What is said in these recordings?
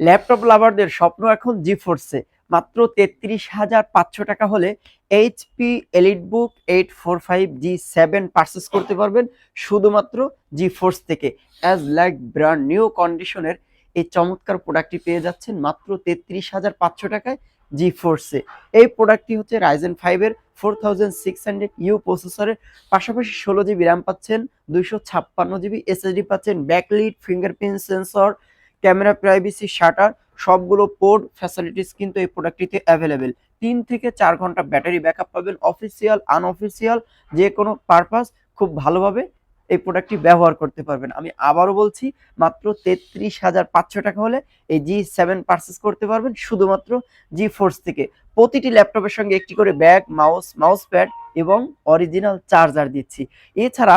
Laptop লাভারদের স্বপ্ন এখন জি ফোর্সে মাত্র তেত্রিশ হাজার পাঁচশো টাকা হলে HP, elite book, eight four five G seven purchase করতে পারবেন শুধুমাত্র জি ফোর্স থেকে। অ্যাজ লাইক ব্র্যান্ড নিউ কন্ডিশনের এই চমৎকার প্রোডাক্টটি পেয়ে যাচ্ছেন মাত্র তেত্রিশ হাজার পাঁচশো টাকায় জি ফোর্সে এই প্রোডাক্টটি হচ্ছে রাইজেন ফাইভের four thousand six hundred U প্রসেসরের পাশাপাশি ষোলো জিবি র্যাম পাচ্ছেন, দুইশো ছাপ্পান্ন জিবি এসএসডি পাচ্ছেন backlit fingerprint sensor camera privacy shutter সবগুলো পোর্ট ফ্যাসিলিটিস কিন্তু এই প্রোডাক্টটিতে অ্যাভেলেবেল তিন থেকে চার ঘণ্টা ব্যাটারি ব্যাকআপ পাবেন অফিসিয়াল আনঅফিসিয়াল যে কোনো পারপাস খুব ভালোভাবে এই প্রোডাক্টটি ব্যবহার করতে পারবেন। আমি আবারও বলছি, মাত্র তেত্রিশ হাজার পাঁচশো টাকা হলে এই জি সেভেন পারচেস করতে পারবেন, শুধুমাত্র জি ফোর্স থেকে। প্রতিটি ল্যাপটপের সঙ্গে একটি করে ব্যাগ মাউস মাউস প্যাড এবং অরিজিনাল চার্জার দিচ্ছি। এছাড়া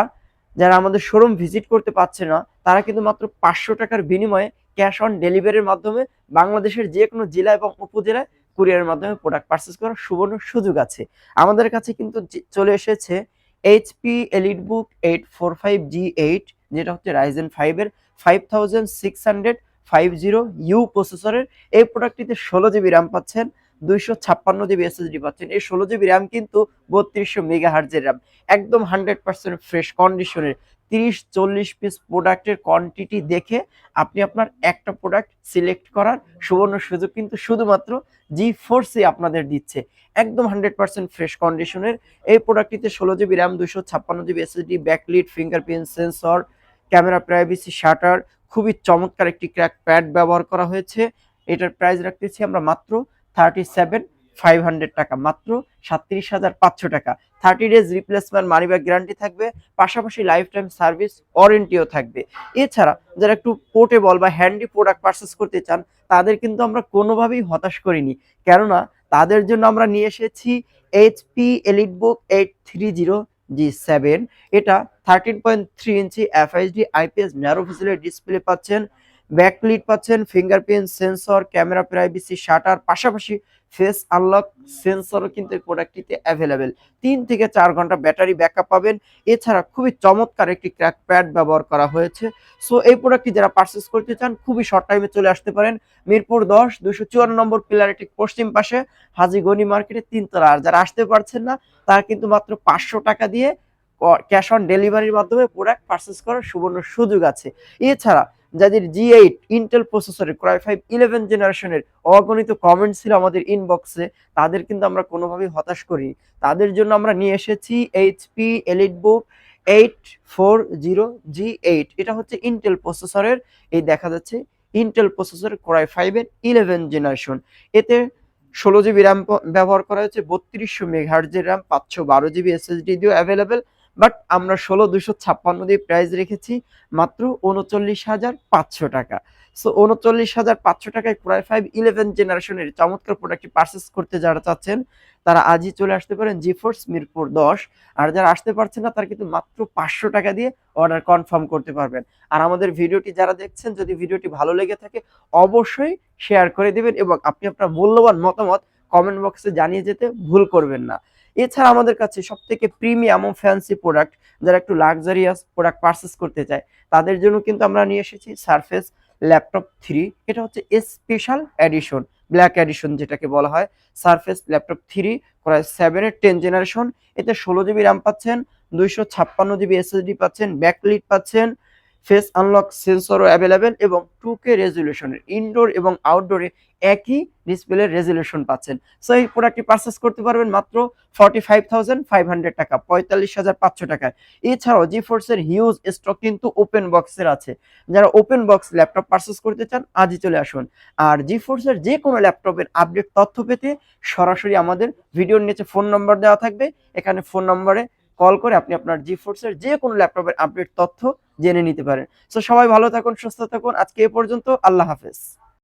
যারা আমাদের শোরুম ভিজিট করতে পারছে না, তারা কিন্তু মাত্র পাঁচশো টাকার বিনিময়ে ক্যাশ অন ডেলিভারির মাধ্যমে বাংলাদেশের যে কোনো জেলা এবং উপজেলায় কুরিয়ারের মাধ্যমে প্রোডাক্ট পারচেস করার সুবর্ণ সুযোগ আছে। আমাদের কাছে কিন্তু চলে এসেছে HP elite book eight four five G eight যেটা হচ্ছে রাইজেন ফাইভের five thousand six hundred five zero U প্রসেসরের এই প্রোডাক্টটিতে ষোলো জিবি র্যাম পাচ্ছেন, দুইশো ছাপ্পান্ন জিবি এসএসডি পাচ্ছেন। এই ষোলো জিবি র্যাম কিন্তু বত্রিশশো মেগা হার্জের র্যাম একদম হান্ড্রেড পার্সেন্ট ফ্রেশ কন্ডিশনের তিরিশ, চল্লিশ পিস প্রোডাক্টের কোয়ান্টিটি দেখে আপনি আপনার একটা প্রোডাক্ট সিলেক্ট করার সুবর্ণ সুযোগ কিন্তু শুধুমাত্র জি ফোর্সে আপনাদের দিচ্ছে। একদম হান্ড্রেড পার্সেন্ট ফ্রেশ কন্ডিশনের এই প্রোডাক্টটিতে ষোলো জিবি র্যাম দুশো ছাপ্পান্ন GB SSD backlit fingerprint sensor camera privacy shutter খুবই চমৎকার একটি ক্র্যাক প্যাড ব্যবহার করা হয়েছে। এটার প্রাইস রাখতেছি আমরা মাত্র থার্টি সেভেন ফাইভ হান্ড্রেড টাকা, মাত্র সাতত্রিশ হাজার পাঁচশো টাকা। Thirty days replacement money back guarantee থাকবে, পাশাপাশি লাইফ টাইম সার্ভিস ওয়ারেন্টিও থাকবে। এছাড়া যারা একটু পোর্টেবল বা হ্যান্ডি প্রোডাক্ট পারচেস করতে চান, তাদের কিন্তু আমরা কোনোভাবেই হতাশ করিনি। কেননা তাদের জন্য আমরা নিয়ে এসেছি HP elite book eight three zero G seven এটা thirteen point three inch FISD IPS narrow visual display পাচ্ছেন। ব্যাকলিট পাচ্ছেন fingerprint sensor camera privacy shutter পাশাপাশি ফেস আনলক সেন্সরও কিন্তু এই প্রোডাক্টটিতে অ্যাভেলেবেল তিন থেকে চার ঘণ্টা ব্যাটারি ব্যাকআপ পাবেন। এছাড়া খুবই চমৎকার একটি ক্র্যাক প্যাড ব্যবহার করা হয়েছে। সো এই প্রোডাক্টটি যারা পারচেস করতে চান, খুবই শর্ট টাইমে চলে আসতে পারেন। মিরপুর দশ দুশো চুয়ান্ন নম্বর পিলারের ঠিক পশ্চিম পাশে হাজি গনি মার্কেটের তিনতলা। আর যারা আসতে পারছেন না, তারা কিন্তু মাত্র পাঁচশো টাকা দিয়ে ক্যাশ অন ডেলিভারির মাধ্যমে প্রোডাক্ট পারচেস করার সুবর্ণ সুযোগ আছে। এছাড়া যাদের জি এইট ইন্টেল প্রসেসরের ক্রাই ফাইভ ইলেভেন জেনারেশনের অগণিত কমেন্ট ছিল আমাদের ইনবক্সে তাদের কিন্তু আমরা কোনোভাবেই হতাশ করি তাদের জন্য আমরা নিয়ে এসেছি HP elite book eight four zero G eight এটা হচ্ছে ইন্টেল প্রসেসরের এই দেখা যাচ্ছে ইন্টেল প্রসেসর ক্রাই ফাইভের ইলেভেন জেনারেশন এতে ষোলো জিবি র্যাম ব্যবহার করা হয়েছে, বত্রিশশো মেঘার্জের র্যাম পাঁচশো বারো জিবি এসএসডি দিয়েও অ্যাভেলেবেল বাট আমরা ষোলো দুশো ছাপ্পান্ন দিয়ে প্রাইস রেখেছি মাত্র উনচল্লিশ হাজার পাঁচশো টাকা। সো উনচল্লিশ হাজার পাঁচশো টাকায় ক্রাই ফাইভ ইলেভেন জেনারেশনের চমৎকার প্রোডাক্টটি পারচেস করতে যারা চাচ্ছেন, তারা আজই চলে আসতে পারেন জিফোর্স মিরপুর দশ। আর যারা আসতে পারছেন না, তারা কিন্তু মাত্র পাঁচশো টাকা দিয়ে অর্ডার কনফার্ম করতে পারবেন। আর আমাদের ভিডিওটি যারা দেখছেন, যদি ভিডিওটি ভালো লেগে থাকে, অবশ্যই শেয়ার করে দেবেন এবং আপনি আপনার মূল্যবান মতামত কমেন্ট বক্সে জানিয়ে যেতে ভুল করবেন না। এছাড়া আমাদের কাছে সব থেকে প্রিমিয়াম ও ফ্যান্সি প্রোডাক্ট যারা একটু লাক্সারিয়াস প্রোডাক্ট পারচেস করতে চায়, তাদের জন্য কিন্তু আমরা নিয়ে এসেছি সারফেস ল্যাপটপ থ্রি এটা হচ্ছে স্পেশাল এডিশন ব্ল্যাক এডিশন যেটাকে বলা হয়। সারফেস ল্যাপটপ থ্রি প্রায় সেভেনের টেন জেনারেশন এতে ষোলো জিবি র্যাম পাচ্ছেন, দুইশো ছাপ্পান্ন জিবি এসএসডি পাচ্ছেন ব্যাকলিট পাচ্ছেন ফেস আনলক সেন্সরও অ্যাভেলেবেল এবং টু কে রেজলিউশনের, ইনডোর এবং আউটডোরে একই ডিসপ্লে রেজলিউশন পাচ্ছেন। সো এই প্রোডাক্টটি পারচেস করতে পারবেন মাত্র forty five thousand five hundred টাকা, পঁয়তাল্লিশ হাজার পাঁচশো টাকায়। এছাড়াও জি ফোর্সের হিউজ স্টক কিন্তু ওপেন বক্সের আছে। যারা ওপেন বক্স ল্যাপটপ পারচেস করতে চান, আজই চলে আসুন। আর জি ফোর্সের যে কোনো ল্যাপটপের আপডেট তথ্য পেতে সরাসরি আমাদের ভিডিওর নিচে ফোন নম্বর দেওয়া থাকবে। এখানে ফোন নম্বরে কল করে আপনি আপনার জি ফোর্সের যে কোনো ল্যাপটপের আপডেট তথ্য জেনে নিতে পারেন। তো সবাই ভালো থাকুন সুস্থ থাকুন। আজকে এ পর্যন্ত আল্লাহ হাফেজ।